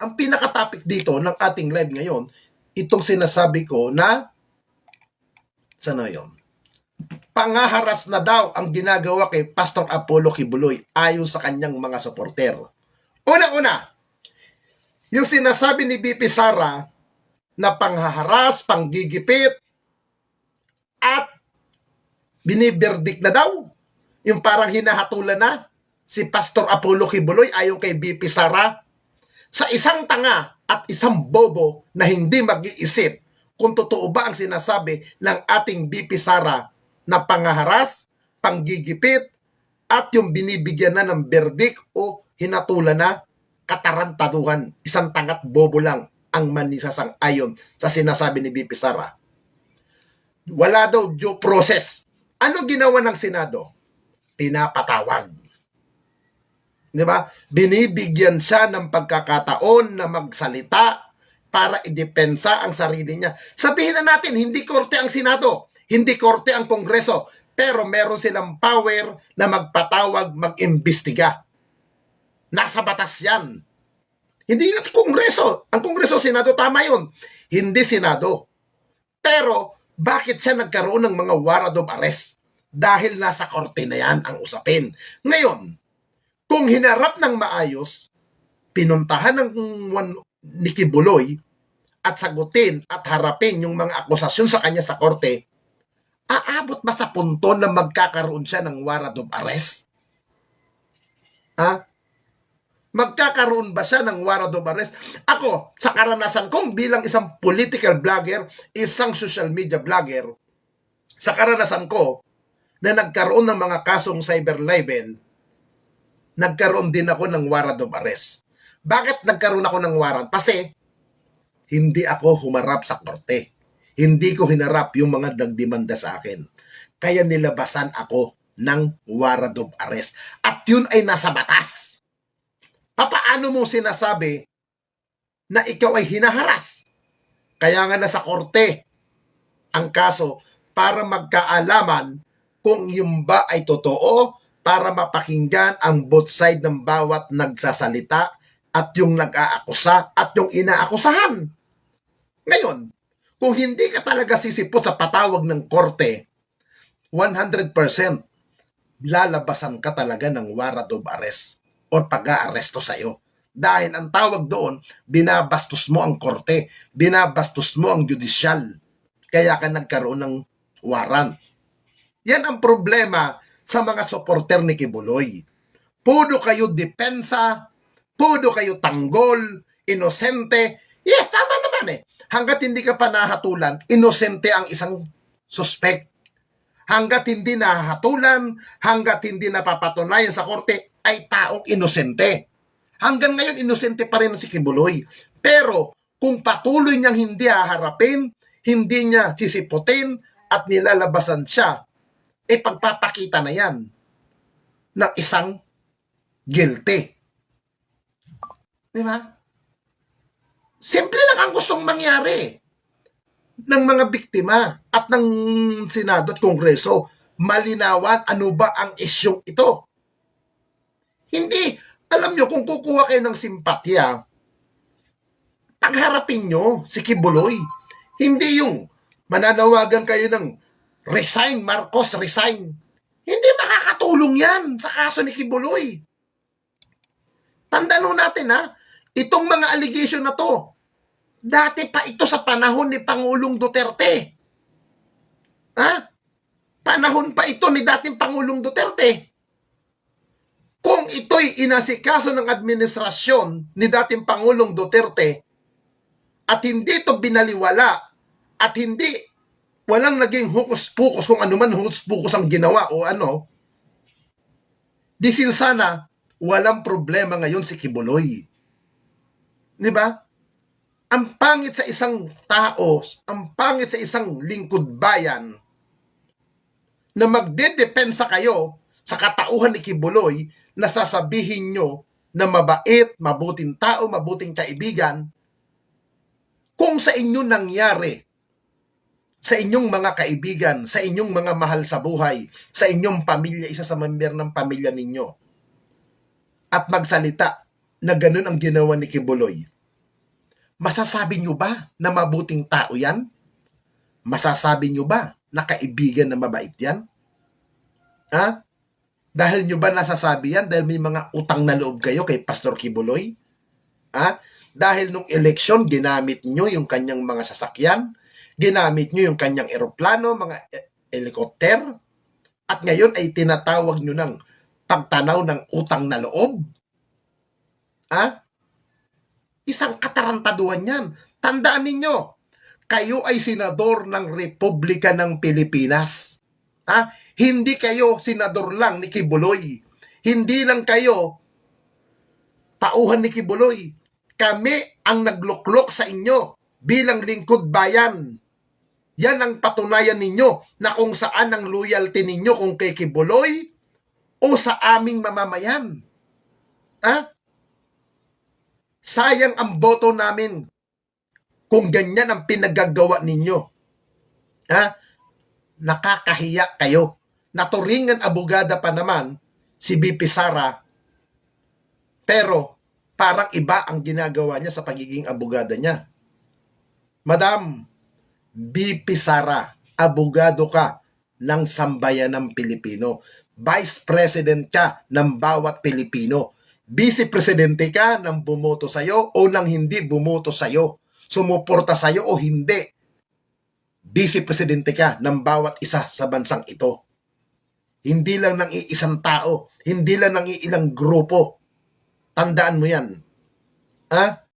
ang pinaka-topic dito ng ating live ngayon, itong sinasabi ko na, sana yon pangaharas na daw ang ginagawa kay Pastor Apollo Kibuloy ayon sa kanyang mga supporter. Una-una, yung sinasabi ni BP Sara na panghaharas, panggigipit, at biniberdik na daw. Yung parang hinahatulan na si Pastor Apollo Kibuloy ayon kay BP Sara sa isang tanga at isang bobo na hindi mag-iisip kung totoo ba ang sinasabi ng ating BP Sara na pangaharas, panggigipit, at yung binibigyan na ng berdik o hinatulan na katarantaduhan. Isang tangat bobo lang ang manisasang ayon sa sinasabi ni BP Sara. Wala daw due process. Ano ginawa ng Senado? Pinapatawag. Di ba? Binibigyan siya ng pagkakataon na magsalita para idepensa ang sarili niya. Sabihin na natin, hindi korte ang Senado, hindi korte ang Kongreso, pero meron silang power na magpatawag, mag-imbestiga. Nasa batas yan. Hindi nga Kongreso. Ang Kongreso, Senado, tama yun. Hindi Senado. Pero, bakit siya nagkaroon ng mga warrant of arrest? Dahil nasa korte na yan ang usapin. Ngayon, kung hinarap ng maayos, pinuntahan ng ni Kibuloy at sagutin at harapin yung mga akusasyon sa kanya sa korte, aabot ba sa punto na magkakaroon siya ng warrant of arrest? Ha? Magkakaroon ba siya ng warrant of arrest? Ako, sa karanasan kong bilang isang political vlogger, isang social media vlogger, sa karanasan ko, na nagkaroon ng mga kasong cyber libel, nagkaroon din ako ng warrant of arrest. Bakit nagkaroon ako ng warrant? Kasi, hindi ako humarap sa korte. Hindi ko hinarap yung mga nagdemanda sa akin. Kaya nilabasan ako ng warrant of arrest. At yun ay nasa batas. Papaano mo sinasabi na ikaw ay hinaharas? Kaya nga nasa korte ang kaso para magkaalaman kung yung ba ay totoo para mapakinggan ang both side ng bawat nagsasalita at yung nag-aakusa at yung inaakusahan. Ngayon, kung hindi ka talaga sisipot sa patawag ng korte, 100% lalabasan ka talaga ng warrant of arrest o pag-aaresto sa'yo. Dahil ang tawag doon, binabastos mo ang korte, binabastos mo ang judicial. Kaya ka nagkaroon ng warrant. Yan ang problema sa mga supporter ni Kibuloy. Pudo kayo depensa, pudo kayo tanggol, inosente. Yes, tama naman eh. Hanggat hindi ka pa nahatulan, inosente ang isang suspect. Hanggat hindi nahatulan, hanggat hindi napapatunayan sa korte, ay taong inosente. Hanggang ngayon, inosente pa rin si Kibuloy. Pero, kung patuloy niyang hindi haharapin, hindi niya sisiputin, at nilalabasan siya, eh pagpapakita na yan ng isang guilty. Di ba? Simple lang ang gustong mangyari ng mga biktima at ng Senado at Kongreso. Malinawan ano ba ang isyong ito. Hindi, alam nyo, kung kukuha kayo ng simpatya, pagharapin nyo si Kibuloy. Hindi yung mananawagan kayo ng resign, Marcos, resign. Hindi makakatulong yan sa kaso ni Kibuloy. Tandaan natin ha, itong mga allegation na to, dati pa ito sa panahon ni Pangulong Duterte. Ha? Panahon pa ito ni dating Pangulong Duterte. Kung ito'y inasikaso ng administrasyon ni dating Pangulong Duterte at hindi ito binaliwala at hindi walang naging hukus-pukus kung ano man hukus-pukus ang ginawa o ano, di sin sana walang problema ngayon si Kibuloy. Di ba? Ang pangit sa isang tao, ang pangit sa isang lingkod bayan na magdedepensa kayo sa katauhan ni Kibuloy na sasabihin nyo na mabait, mabuting tao, mabuting kaibigan, kung sa inyo nangyari sa inyong mga kaibigan, sa inyong mga mahal sa buhay, sa inyong pamilya, isa sa member ng pamilya ninyo, at magsalita na ganun ang ginawa ni Kibuloy, Masasabi nyo ba na mabuting tao yan? Masasabi nyo ba na kaibigan na mabait yan? Ha? Dahil nyo ba nasasabi yan dahil may mga utang na loob kayo kay Pastor Kibuloy? Ha? Dahil nung eleksyon, ginamit nyo yung kanyang mga sasakyan, ginamit nyo yung kanyang eroplano, mga e- helikopter, at ngayon ay tinatawag nyo ng pagtanaw ng utang na loob? Ha? Isang katarantaduhan yan. Tandaan ninyo, kayo ay senador ng Republika ng Pilipinas. Ha? Hindi kayo senador lang ni Kibuloy. Hindi lang kayo tauhan ni Kibuloy. Kami ang nagluklok sa inyo bilang lingkod bayan. Yan ang patunayan ninyo na kung saan ang loyalty ninyo kung kay Kibuloy o sa aming mamamayan. Ha? Sayang ang boto namin kung ganyan ang pinagagawa ninyo. Ha? Nakakahiya kayo. Naturingan abogada pa naman si BP Sara pero parang iba ang ginagawa niya sa pagiging abogada niya. Madam, BP Sara, abogado ka ng sambayan ng Pilipino. Vice President ka ng bawat Pilipino. Vice Presidente ka ng bumoto sa'yo o ng hindi bumoto sa'yo. Sumuporta sa'yo o hindi. Vice Presidente ka ng bawat isa sa bansang ito. Hindi lang ng iisang tao, hindi lang ng iilang grupo. Tandaan mo yan. Ha?